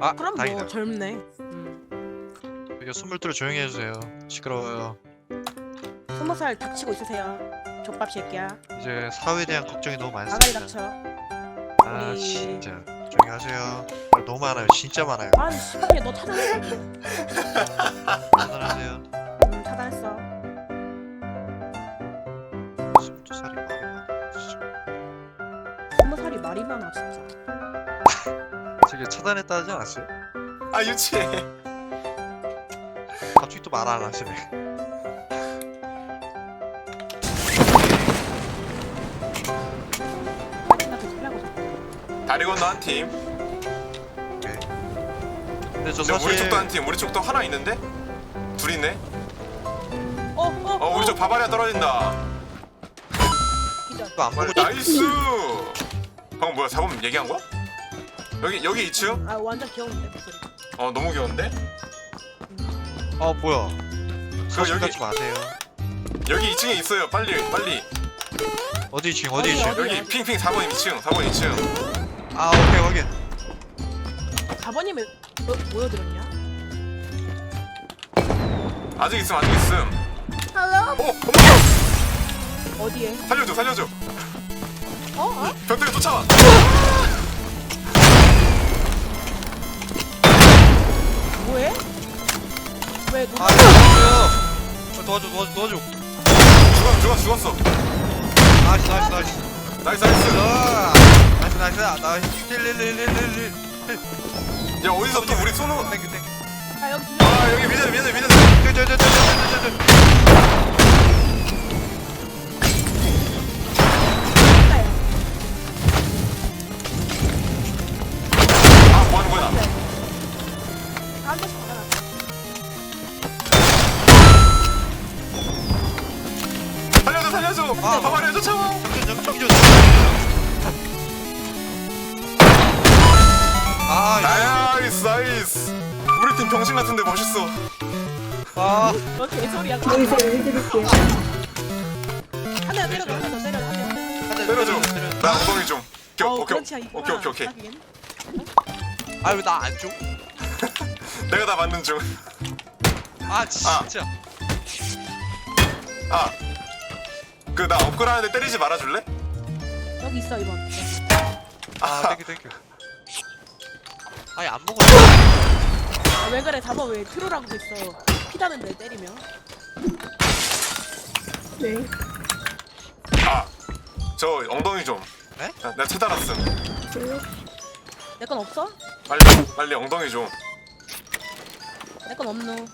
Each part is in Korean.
아 그럼 다행이다. 뭐 젊네. 음. 이거 손물들을 조용히 해주세요. 시끄러워요. 스무 살 닥치고 있으세요. 족밥 새끼야. 이제 사회에 대한 걱정이 너무 아가리 많습니다. 닥쳐. 아 우리- 진짜 조용히 하세요. 말 너무 많아요. 진짜 많아요. 아니 씨발이야 너 차단해? 안녕하세요. 음 차단했어. 스물두 살이 말이 많아. 스무 살이 말이 많아 진짜. 저기 차단했다 하지 않았어요? 아 유치해. 갑자기 또 말 안 하시네. 다리 건너 한 팀. 근데 저 근데 사실 우리 쪽도 한 팀. 우리 쪽도 하나 있는데? 둘 있네. 어 어. 어 우리 쪽 바바리아 떨어진다. 이거 안 보고 어, 나이스. 방금 뭐야? 4번 얘기한 거야? 여기 여기 2층? 아 완전 귀여운데 목소리. 어 너무 귀여운데? 어 뭐야? 그 사실 여기 하지 마세요. 여기 2층에 있어요. 빨리 빨리. 어디 지금 어디 어디, 지금? 어디? 여기 핑핑 4번 2층. 4번 2층. 아 오케이 확인. 4번님을 뭐, 보여드렸냐? 아직 있음 아직 있음. Hello. 어 어머 어디에? 살려줘 살려줘. 어? 어? 변태가 쫓아와. 뭐해? 왜 누가? 아 도와줘요. 어, 도와줘 도와줘 도와줘. 죽었어 죽었어 죽었어. 나이스 나이스 나이스. 나이스 나이스. 아, 나이스 나이스 나이스. 릴릴릴릴릴. 야 어디서 또 우리 쏘는? 땡큐 땡큐. 아 여기 두 명. 아 여기 미전 미전 미전. 저저 저 저 저 저저. 있 아, 나이스 나이스. 우리 팀 병신 같은데 멋있어. 아, 너 개소리야. 여기서 해드릴게요. 한 대가 때려줘. 한 대더 때려. 한 대. 때려줘. 나 엉덩이 좀. 오케이 어우, 오케이 그렇지. 오케이 오케이 오케이. 딱이겠네. 아왜 나 안 줘? 내가 다 맞는 중. 아 진짜. 아. 그 나 업글하는데 때리지 말아줄래? 여기 있어 이번. 아, 땡큐 땡큐. 아니 안 먹어. 아, 왜 그래? 4번 왜 트롤하고 있어? 피다는데 때리면. 네. 아. 저 엉덩이 좀. 네? 나, 나 체달았음. 저요? 내 건 없어? 빨리 빨리 엉덩이 좀. 내 건 없노.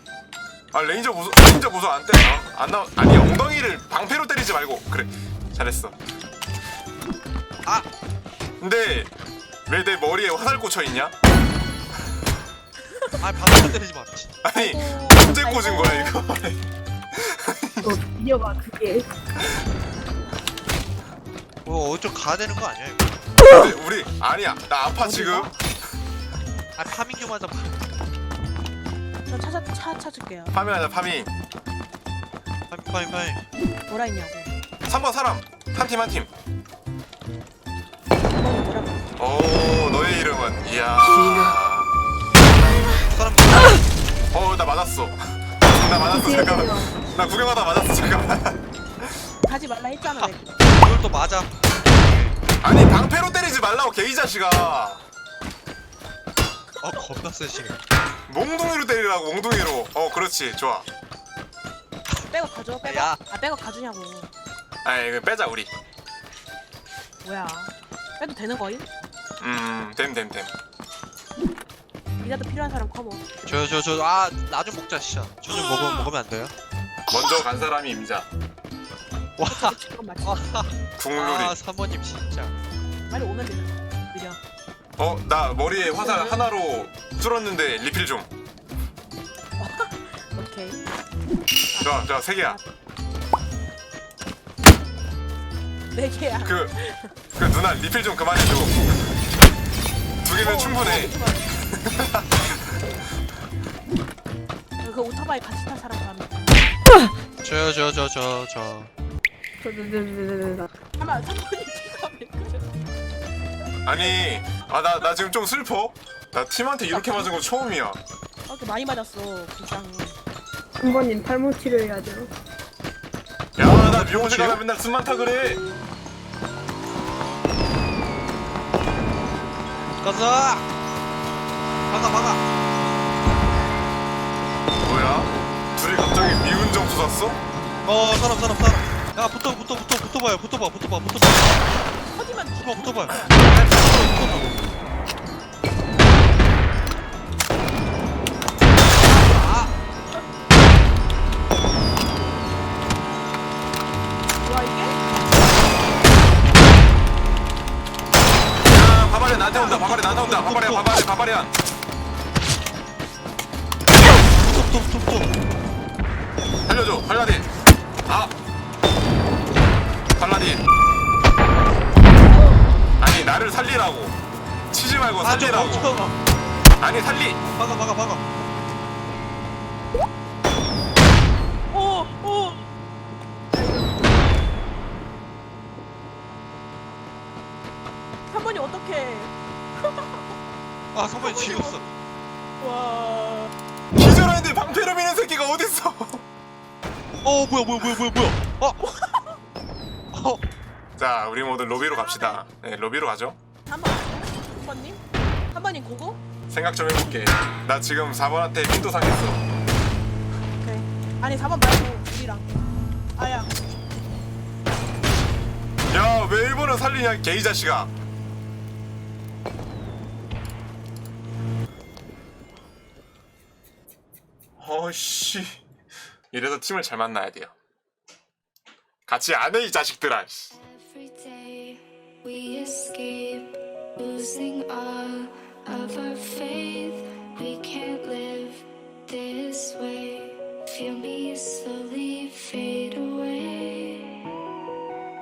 아 레인저 보소 레인저 보소 안 때려. 안 나. 아니 엉덩이를 방패로 때리지 말고. 그래. 잘했어. 아, 근데 왜 내 머리에 화살 꽂혀 있냐? 아 방금 때리지 마. 아니 아이고, 언제 꽂은. 거야 이거? 이거 비디오가 그게 뭐 어쩌 가야 되는 거 아니야 이거? 근데 우리 아니야. 나 아파 지금. 아 파밍 좀 하자. 저 찾아 차 찾을게요. 파밍하자 파밍. 파밍 파밍 파밍. 뭐라 했냐고. 3번 사람 한 팀 한 팀. 4번이 뭐라고? 오 너의 이름은 이야. 맞았어. 나 맞았어 잠깐만. 나 구경하다 맞았어 잠깐만. 가지 말라 했잖아. 내. 이걸 또 맞아. 아니 방패로 때리지 말라고 개이 자식아. 어 겁나 세시네. 몽둥이로 때리라고 몽둥이로. 어 그렇지 좋아. 백업 가져. 백업. 야. 아 백업 가주냐고. 아 이거 빼자 우리. 뭐야? 빼도 되는 거임? 음 됨됨 됨. 이자도 필요한 사람 커버. 저 저 저 아 나 좀 먹자 진짜. 저 좀 먹으면 먹으면 안 돼요? 먼저 간 사람이 임자. 와. 지금 맞지? 아, 국룰이. 아 3번님 진짜. 빨리 오면 되잖아. 느려. 어 나 머리에 화살 하나로 뚫었는데 리필 좀. 오케이. 좋아 좋아 세 개야. 네 개야. 그, 그 누나 리필 좀 그만해줘. 두 개면 어, 충분해. 그 오토바이 같이 탈 사람. 저요 저저 저 저. 저저저저저 잠깐만 3번이 피가 왜 그래? 아니, 아 나 나 지금 좀 슬퍼. 나 팀한테 이렇게 맞은 거 처음이야. 그렇게 많이 맞았어 부장 한 번님 탈모 치료해야죠. 야, 나 미용실 가면 맨날 숨만 타 그래. 가자 박아 박아 뭐야? 둘이 갑자기 미운 점수 샀어? 어 사람 사람 사람 야 붙어 붙어 붙어 붙어봐요 붙어봐 붙어봐 붙어봐 터지면 붙어봐 뭐야 이게? 야, 바바리안 나한테 온다. 바바리안 나한테 온다. 바바리안, 바바리안, 바바리안. 붙어 살려줘, 팔라딘. 아, 팔라딘. 아니 나를 살리라고. 치지 말고 아좀 살리라고. 멈춰 아니 살리. 오! 오! 한 번이 어떻게 아 성만이 지웠어 와 기절하는데 방패로 미는 새끼가 어딨어? 어 뭐야 뭐야 뭐야 뭐야 뭐야 어 어, 자, 우리 모두 로비로 갑시다. 네, 로비로 가죠. 한번 한 번님? 한 번님 고고? 생각 좀 해볼게. 나 지금 4번한테 핀도 상했어. 오케이 아니 4번 말고 우리랑 아야 야, 왜 일본은 살리냐, 게이 자식아. 어씨. 이래서 팀을 잘 만나야 돼요. 같이 안 해, 이 자식들아. losing all of our faith.